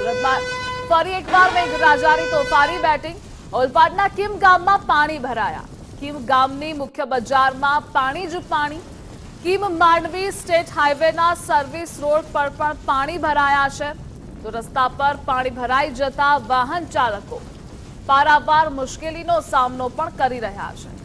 સુરતમાં ફરી એકવાર મેઘરાજાની તોફાની બેટિંગ. ઓલપાડના કિમ ગામમાં પાણી ભરાયા. કિમ ગામની મુખ્ય બજારમાં પાણી જ પાણી. કિમ માંડવી સ્ટેટ હાઈવેના સર્વિસ રોડ પર પણ પાણી ભરાયા છે. તો રસ્તા પર પાણી ભરાઈ જતા વાહન ચાલકો પારાવાર મુશ્કેલીનો સામનો પણ કરી રહ્યા છે.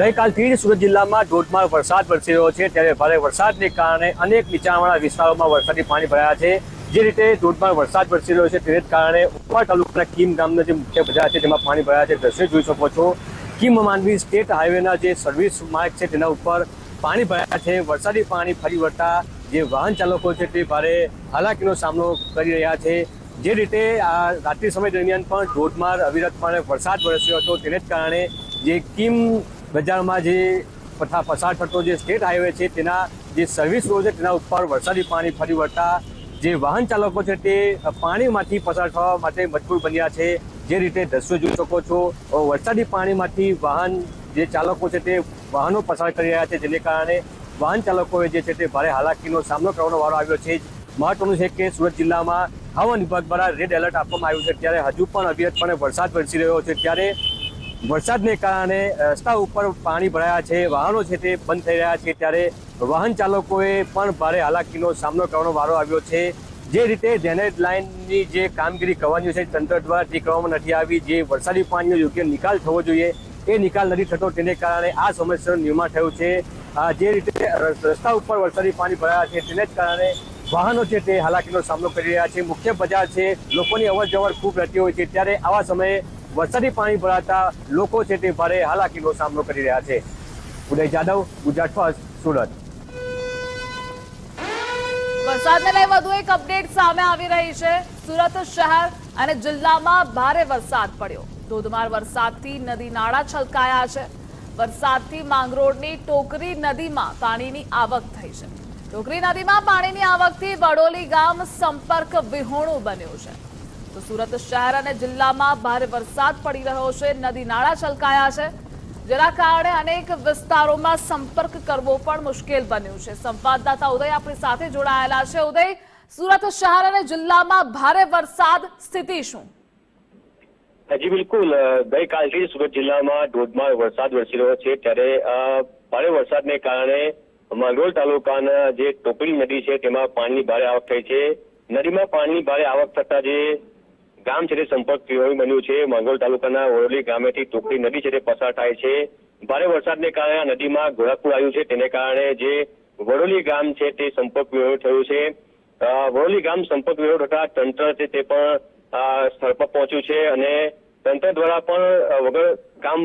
ગઈકાલથી જ સુરત જિલ્લામાં ધોધમાર વરસાદ વરસી રહ્યો છે. ત્યારે ભારે વરસાદને કારણે અનેક નીચાણવાળા વિસ્તારોમાં વરસાદી પાણી ભરાયા છે. જે રીતે ધોધમાર વરસાદ વરસી રહ્યો છે તેને કારણે ઉપવા તાલુકાના કીમ ગામના જે મુખ્ય બજાર છે, તેમાં પાણી ભરાયા છે. દ્રશ્ય જોઈ શકો છો. કીમ માંડવી સ્ટેટ હાઈવેના જે સર્વિસ માર્ગ છે, તેના ઉપર પાણી ભરાયા છે. વરસાદી પાણી ફરી વળતા જે વાહન ચાલકો છે, તે ભારે હાલાકીનો સામનો કરી રહ્યા છે. જે રીતે આ રાત્રિ સમય દરમિયાન પણ ધોધમાર અવિરતપણે વરસાદ વરસ્યો હતો. તેને જ કારણે જે કિમ બજારમાં જે પથા પસાર થતો જે સ્ટેટ હાઈવે છે, તેના જે સર્વિસ રોડ છે, તેના ઉપર વરસાદી પાણી ફરી વળતા જે વાહન ચાલકો છે, તે પાણીમાંથી પસાર થવા માટે મજબૂર બન્યા છે. જે રીતે દ્રશ્યો જોઈ શકો છો વરસાદી પાણીમાંથી વાહન જે ચાલકો છે, તે વાહનો પસાર કરી રહ્યા છે. જેને કારણે વાહન ચાલકોએ જે છે, તે ભારે હાલાકીનો સામનો કરવાનો વારો આવ્યો છે. મહત્વનું છે કે સુરત જિલ્લામાં હવામાન વિભાગ દ્વારા રેડ એલર્ટ આપવામાં આવ્યું છે. ત્યારે હજુ પણ અવિરતપણે વરસાદ વરસી રહ્યો છે. ત્યારે વરસાદને કારણે રસ્તા ઉપર પાણી ભરાયા છે, વાહનો છે તે બંધ થઈ રહ્યા છે, ત્યારે વાહન ચાલકોએ પણ ભારે હાલાકીનો સામનો કરવાનો વારો આવ્યો છે. જે રીતે ડ્રેનેજ લાઇનની જે કામગીરી કરવાની છે, તંત્ર દ્વારા જે કરવામાં નથી આવી, જે વરસાદી પાણીનો યોગ્ય નિકાલ થવો જોઈએ, એ નિકાલ નથી થતો, તેને કારણે આ સમસ્યાનું નિર્માણ થયું છે. જે રીતે રસ્તા ઉપર વરસાદી પાણી ભરાયા છે, તેને જ કારણે વાહનો છે તે હાલાકીનો સામનો કરી રહ્યા છે. મુખ્ય બજાર છે, લોકોની અવર જવર ખૂબ રહેતી હોય છે, ત્યારે આવા સમયે વરસાદી પાણી ભરાતા લોકો છે તે ભારે હાલાકીનો સામનો કરી રહ્યા છે. ઉદય જાદવ, ગુજરાત ફર્સ્ટ, સુરત. વરસાદને લઈ વધુ એક અપડેટ સામે આવી રહી છે. સુરત શહેર અને જિલ્લામાં ભારે વરસાદ પડ્યો. ધોધમાર વરસાદથી નદી નાળા છલકાયા છે. વરસાદથી માંગરોળની ટોકરી નદીમાં પાણીની આવક થઈ છે. ટોકરી નદીમાં પાણીની આવકથી વડોલી ગામ સંપર્ક વિહોણું બન્યું છે. તો સુરત શહેર અને જિલ્લામાં ભારે વરસાદ પડી રહ્યો છે. નદી નાળા છલકાયા છે. જેના કારણે અનેક વિસ્તારોમાં સંપર્ક કરવો પણ મુશ્કેલ બન્યું છે. સંવાદદાતા ઉદય આપણી સાથે જોડાયેલા છે. ઉદય, સુરત શહેર અને જિલ્લામાં ભારે વરસાદ સ્થિતિ શું? જી બિલકુલ. ગઈકાલથી સુરત જિલ્લામાં ધોધમાર વરસાદ વરસી રહ્યો છે. ત્યારે ભારે વરસાદને કારણે માંગરોળ તાલુકાના જે ટોકરી નદી છે, તેમાં પાણીની ભારે આવક થઈ છે. નદીમાં પાણીની ભારે આવક થતા જે ગામ છે તે સંપર્ક વિહોણી બન્યું છે. માંગરોળ તાલુકાના ઓરલી ગામેથી ટોકરી નદી છે તે પસાર થાય છે. ભારે વરસાદને કારણે નદીમાં ઘોડાપુર આવ્યું છે. તેને કારણે જે વડોલી ગામ છે તે સંપર્ક વિહોણ થયું છે. વડોલી ગામ સંપર્ક વિહોણ થતા તંત્ર છે તે પણ સ્થળ પર પહોંચ્યું છે અને તંત્ર દ્વારા પણ વગર કામ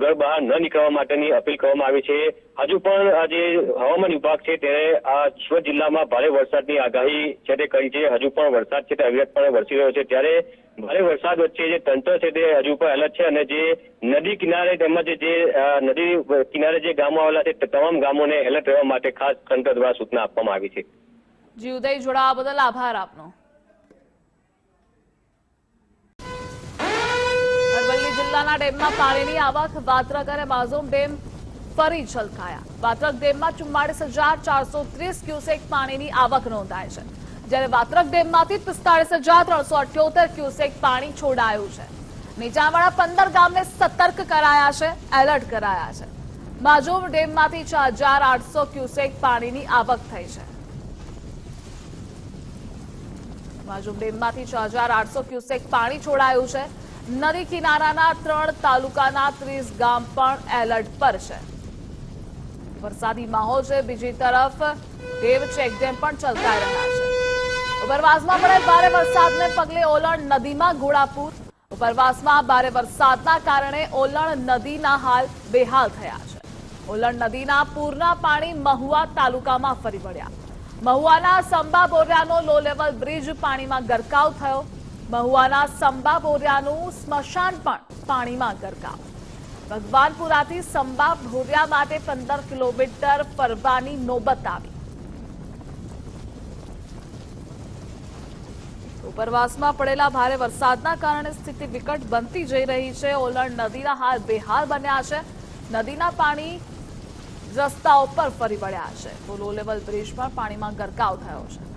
ઘર બહાર ન નીકળવા માટેની અપીલ કરવામાં આવી છે. હજુ પણ જે હવામાન વિભાગ છે તેણે આ સુરત જિલ્લામાં ભારે વરસાદની આગાહી છે તે કરી છે. હજુ પણ વરસાદ છે તે અવિરતપણે વરસી રહ્યો છે. ત્યારે ભારે વરસાદ વચ્ચે જે તંત્ર છે તે હજુ પણ એલર્ટ છે અને જે નદી કિનારે તેમજ જે નદી કિનારે જે ગામો આવેલા છે તે તમામ ગામોને એલર્ટ રહેવા માટે ખાસ તંત્ર દ્વારા સૂચના આપવામાં આવી છે. જી જોડાવા બદલ આભાર આપનો. જિલ્લાના ડેમમાં પાણીની આવક, વાત્રક અને માઝોમ ડેમ ફરી છલકાયા. વાત્રક ડેમમાં ચુમ્માળીસ હજાર ચારસો ત્રીસ ક્યુસેક પાણીની આવક નોંધાય છે. જ્યારે વાત્રક ડેમમાંથી પિસ્તાળીસ હજાર ત્રણસો અઠ્યોતેર ક્યુસેક પાણી છોડાયું છે. નીચાણવાળા પંદર ગામને સતર્ક કરાયા છે, એલર્ટ કરાયા છે. માઝોમ ડેમમાંથી છ હજાર આઠસો ક્યુસેક પાણીની આવક થઈ છે. માજુમ ડેમમાંથી છ હજાર આઠસો ક્યુસેક પાણી છોડાયું છે. નદી કિનારાના ત્રણ તાલુકાના ત્રીસ ગામ પણ એલર્ટ પર છે. વરસાદી માહોલ છે, બીજી તરફ દેવ ચેકડેમ પણ ચલતા રહ્યા છે. ઉપરવાસમાં પડે ભારે વરસાદને પગલે ઓલણ નદીમાં ઘોડાપૂર ઉપરવાસમાં ભારે વરસાદના કારણે ઓલણ નદીના હાલ બેહાલ થયા છે. ઓલણ નદીના પૂરના પાણી મહુવા તાલુકામાં ફરી વળ્યા. મહુવાના સંબા બોરિયાનો લો લેવલ બ્રિજ પાણીમાં ગરકાવ થયો. મહુવાના સંબા બોરિયાનું સ્મશાન પણ પાણીમાં ગરકાવ. ભગવાનપુરાથી સંબા ભોરિયા માટે પંદર કિલોમીટર ફરવાની નોબત આવી. ઉપરવાસમાં પડેલા ભારે વરસાદના કારણે સ્થિતિ વિકટ બનતી જઈ રહી છે. ઓલણ નદીના હાલ બેહાલ બન્યા છે. નદીના પાણી રસ્તાઓ પર ફરી વળ્યા છે. તો લો લેવલ બ્રિજ પણ પાણીમાં ગરકાવ થયો છે.